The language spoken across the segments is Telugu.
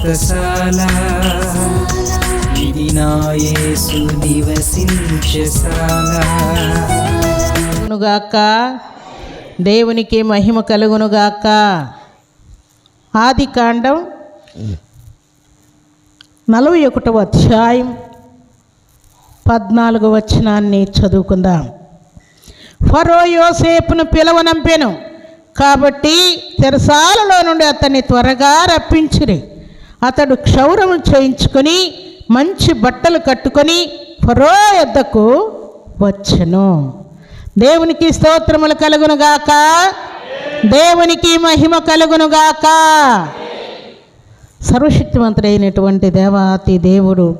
వ్రతశాల ఇది దేవునికి మహిమ కలుగునుగాక. ఆది కాండం నలభై ఒకటవ అధ్యాయం పద్నాలుగు వచనాన్ని చదువుకుందాం. ఫరో యోసేపును పిలవనంపెను. కాబట్టి తెరసాలలో నుండి అతన్ని త్వరగా రప్పించిరి. అతడు క్షౌరము చేయించుకొని మంచి బట్టలు కట్టుకొని ఫరో యొద్దకు వచ్చను. దేవునికి స్తోత్రములు కలుగునుగాక దేవునికి మహిమ కలుగునుగాక సర్వశక్తివంతుడైనటువంటి దేవాతి దేవుడు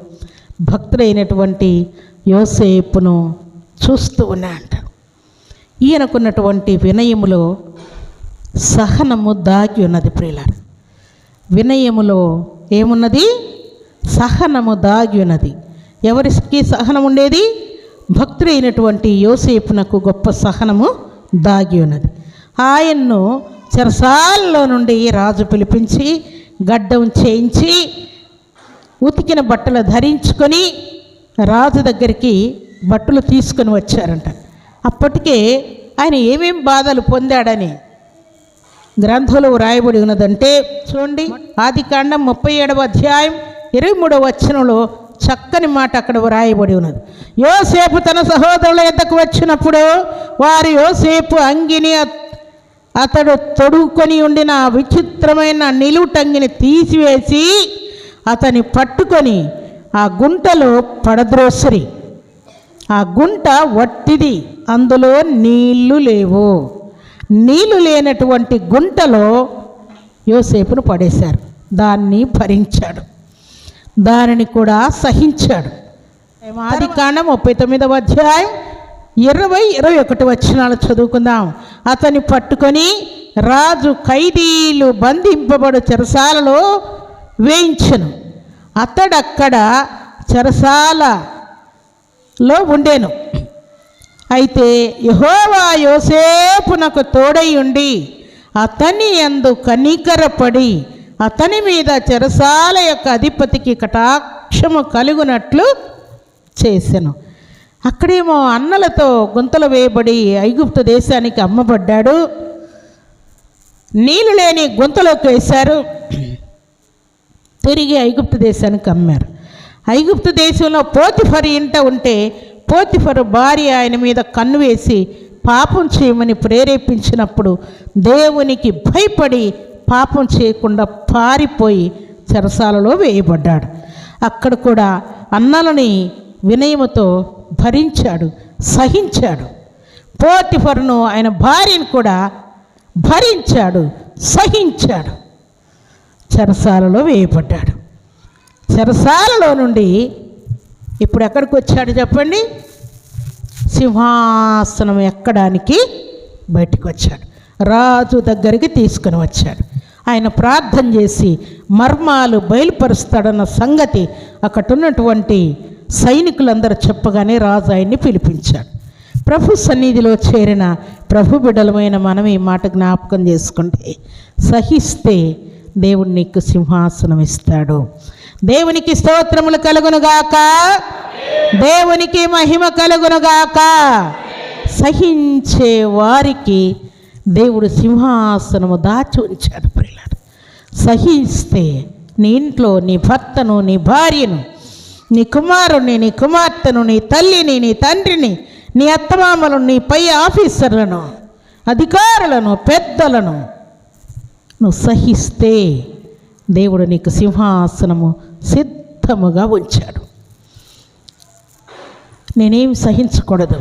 భక్తుడైనటువంటి యోసేపును చూస్తూ ఉన్నాడు ఈయనకున్నటువంటి వినయములో సహనము దాగి ఉన్నది ప్రియులారు. వినయములో ఏమున్నది? సహనము దాగి ఉన్నది ఎవరికి సహనం ఉండేది భక్తుడైనటువంటి యోసేపునకు గొప్ప సహనము దాగి ఉన్నది ఆయన్ను చెరసాల్లో నుండి రాజు పిలిపించి గడ్డం చేయించి ఉతికిన బట్టలు ధరించుకొని రాజు దగ్గరికి బట్టలు తీసుకొని వచ్చారంట. అప్పటికే ఆయన ఏమేం బాధలు పొందాడని గ్రంథంలో వ్రాయబడి ఉన్నదంటే చూడండి ఆది కాండం ముప్పై ఏడవ అధ్యాయం ఇరవై మూడవ వచనంలో చక్కని మాట అక్కడ వ్రాయబడి ఉన్నది. యోసేపు తన సహోదరుల ఎద్దకు వచ్చినప్పుడు వారు యోసేపు అంగిని అతడు తొడుక్కొని ఉండిన విచిత్రమైన నిలువుటంగిని తీసివేసి అతని పట్టుకొని ఆ గుంటలో పడద్రోసరి. ఆ గుంట వట్టిది అందులో నీళ్ళు లేవు. నీళ్ళు లేనటువంటి గుంటలో యోసేపును పడేశారు. దాన్ని భరించాడు. దానిని కూడా సహించాడు. ఆది కాండం ముప్పై తొమ్మిదవ అధ్యాయం ఇరవై ఇరవై ఒకటి వచ్చినాలు చదువుకుందాం. అతని పట్టుకొని రాజు ఖైదీలు బంధింపబడు చెరసాలలో వేయించను. అతడక్కడ చెరసాలలో ఉండేను. అయితే యహోవా యోసేపునకు తోడై ఉండి అతని యందు కనికరపడి అతని మీద చెరసాల యొక్క అధిపతికి కటాక్షము కలుగునట్లు చేశాను అక్కడేమో అన్నలతో గుంతలు వేయబడి ఐగుప్తు దేశానికి అమ్మబడ్డాడు. నీళ్ళు లేని గుంతలోకి వేశారు. తిరిగి ఐగుప్తు దేశానికి అమ్మారు. ఐగుప్తు దేశంలో పోతిఫర్ ఇంట ఉంటే పోతిఫరు భార్య ఆయన మీద కన్ను వేసి పాపం చేయమని ప్రేరేపించినప్పుడు దేవునికి భయపడి పాపం చేయకుండా పారిపోయి చెరసాలలో వేయబడ్డాడు. అక్కడ కూడా అన్నలని వినయముతో భరించాడు సహించాడు. పోతిఫర్ను ఆయన భార్యను కూడా భరించాడు సహించాడు. చెరసాలలో వేయబడ్డాడు. చెరసాలలో నుండి ఇప్పుడు ఎక్కడికి వచ్చాడు చెప్పండి? సింహాసనం ఎక్కడానికి బయటికి వచ్చాడు. రాజు దగ్గరికి తీసుకుని వచ్చాడు. ఆయన ప్రార్థన చేసి మర్మాలు బయలుపరుస్తాడన్న సంగతి అక్కడ ఉన్నటువంటి సైనికులందరూ చెప్పగానే రాజు ఆయన్ని పిలిపించాడు. ప్రభు సన్నిధిలో చేరిన ప్రభు బిడలమైన మనం ఈ మాట జ్ఞాపకం చేసుకుంటే సహిస్తే దేవుడు నీకు సింహాసనం ఇస్తాడు దేవునికి స్తోత్రములు కలుగునుగాక. దేవునికి మహిమ కలుగునుగాక. సహించే వారికి దేవుడు సింహాసనము దాచి ఉంచాడు పిల్లలు సహిస్తే నీ ఇంట్లో నీ భర్తను నీ భార్యను నీ కుమారుని నీ కుమార్తెను నీ తల్లిని నీ తండ్రిని నీ అత్తమామలను నీ పై ఆఫీసర్లను అధికారులను పెద్దలను నువ్వు సహిస్తే దేవుడు నీకు సింహాసనము సిద్ధముగా ఉంచాడు. నేనేం సహించకూడదు.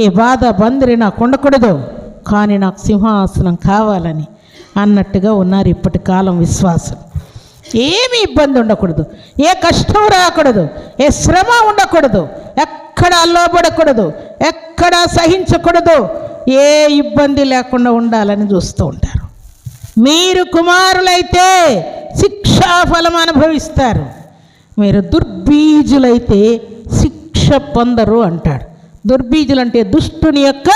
ఏ బాధ బందరి నాకు ఉండకూడదు. కానీ నాకు సింహాసనం కావాలని అన్నట్టుగా ఉన్నారు ఇప్పటి కాలం విశ్వాసం. ఏమి ఇబ్బంది ఉండకూడదు. ఏ కష్టం రాకూడదు. ఏ శ్రమ ఉండకూడదు. ఎక్కడ అల్లోబడకూడదు ఎక్కడ సహించకూడదు. ఏ ఇబ్బంది లేకుండా ఉండాలని చూస్తూ ఉంటారు. మీరు కుమారులైతే శిక్షాఫలం అనుభవిస్తారు. మీరు దుర్బీజులైతే శిక్ష పొందరు అంటాడు. దుర్బీజులు అంటే దుష్టుని యొక్క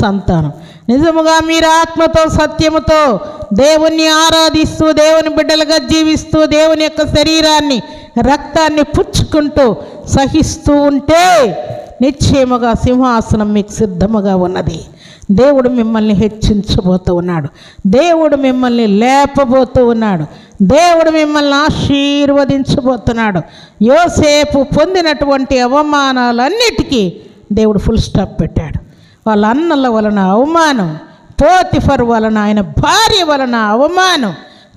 సంతానం. నిజముగా మీరు ఆత్మతో సత్యముతో దేవుణ్ణి ఆరాధిస్తూ దేవుని బిడ్డలుగా జీవిస్తూ దేవుని యొక్క శరీరాన్ని రక్తాన్ని పుచ్చుకుంటూ సహిస్తూ ఉంటే నిశ్చయముగా సింహాసనం మీకు సిద్ధముగా ఉన్నది. దేవుడు మిమ్మల్ని హెచ్చించబోతూ ఉన్నాడు. దేవుడు మిమ్మల్ని లేపబోతూ ఉన్నాడు. దేవుడు మిమ్మల్ని ఆశీర్వదించబోతున్నాడు. యోసేపు పొందినటువంటి అవమానాలన్నిటికీ దేవుడు ఫుల్ స్టాప్ పెట్టాడు. వాళ్ళ అన్నల వలన అవమానం పోతిఫర్ వలన ఆయన భార్య వలన అవమానం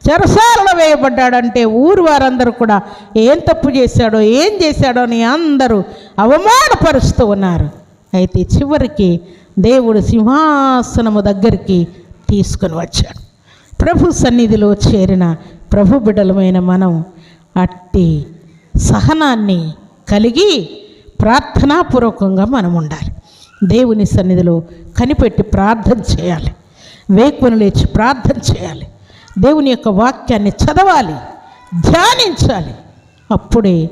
చెరసాలలో వేయబడ్డాడంటే ఊరు వారందరూ కూడా ఏం తప్పు చేశాడో ఏం చేశాడో అని అందరూ అవమానపరుస్తూ ఉన్నారు. అయితే చివరికి దేవుడు సింహాసనము దగ్గరికి తీసుకొని వచ్చాడు. ప్రభు సన్నిధిలో చేరిన ప్రభు బిడ్డలమైన మనం అట్టి సహనాన్ని కలిగి ప్రార్థనాపూర్వకంగా మనం ఉండాలి దేవుని సన్నిధిలో కనిపెట్టి ప్రార్థన చేయాలి. వేకును లేచి ప్రార్థన చేయాలి. దేవుని యొక్క వాక్యాన్ని చదవాలి ధ్యానించాలి. అప్పుడే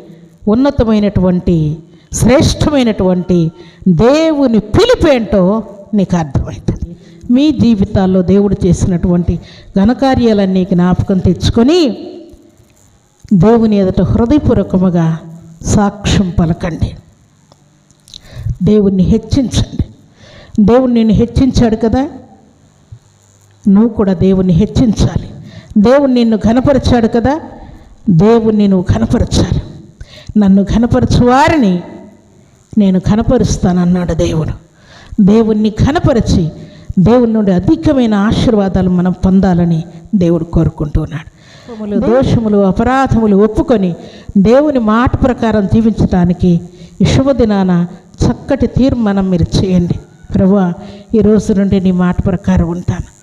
ఉన్నతమైనటువంటి శ్రేష్టమైనటువంటి దేవుని పిలిపేంటో నీకు అర్థమవుతుంది. మీ జీవితాల్లో దేవుడు చేసినటువంటి ఘనకార్యాలన్నీ జ్ఞాపకం తెచ్చుకొని దేవుని ఎదుట హృదయపూర్వకముగా సాక్ష్యం పలకండి. దేవుణ్ణి హెచ్చించండి. దేవుడు నిన్ను హెచ్చించాడు కదా? నువ్వు కూడా దేవుణ్ణి హెచ్చించాలి. దేవుడు నిన్ను ఘనపరిచాడు కదా? దేవుణ్ణి నువ్వు ఘనపరచాలి. నన్ను ఘనపరచు వారిని నేను ఘనపరుస్తానన్నాడు దేవుడు. దేవుణ్ణి ఘనపరిచి దేవుని నుండి అధికమైన ఆశీర్వాదాలు మనం పొందాలని దేవుడు కోరుకుంటున్నాడు. దోషములు అపరాధములు ఒప్పుకొని దేవుని మాట ప్రకారం జీవించడానికి ఈ శుభదినాన చక్కటి తీర్మానం మీరు చేయండి. ప్రభువా ఈ రోజు నుండి నీ మాట ప్రకారం ఉంటాను.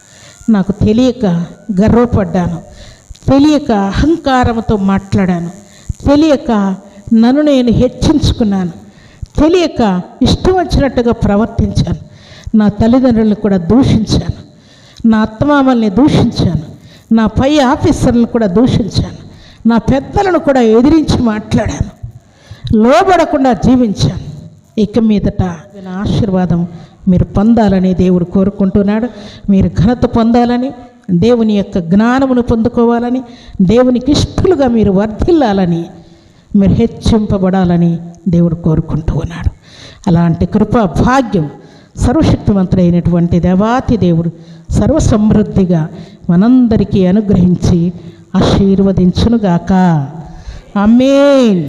నాకు తెలియక గర్వపడ్డాను. తెలియక అహంకారంతో మాట్లాడాను. తెలియక నన్ను నేను హెచ్చించుకున్నాను. తెలియక ఇష్టం వచ్చినట్టుగా ప్రవర్తించాను. నా తల్లిదండ్రులను కూడా దూషించాను. నా అత్తమామల్ని దూషించాను. నా పై ఆఫీసర్లను కూడా దూషించాను. నా పెద్దలను కూడా ఎదిరించి మాట్లాడాను. లోబడకుండా జీవించాను. ఇక మీదట నా ఆశీర్వాదం మీరు పొందాలని దేవుడు కోరుకుంటున్నాడు. మీరు ఘనత పొందాలని దేవుని యొక్క జ్ఞానమును పొందుకోవాలని దేవునికి ఇష్టలుగా మీరు వర్ధిల్లాలని మీరు హెచ్చింపబడాలని దేవుడు కోరుకుంటూ ఉన్నాడు. అలాంటి కృపా భాగ్యం సర్వశక్తివంతుడైనటువంటి దేవాతి దేవుడు సర్వసమృద్ధిగా మనందరికీ అనుగ్రహించి ఆశీర్వదించునుగాక. అమేన్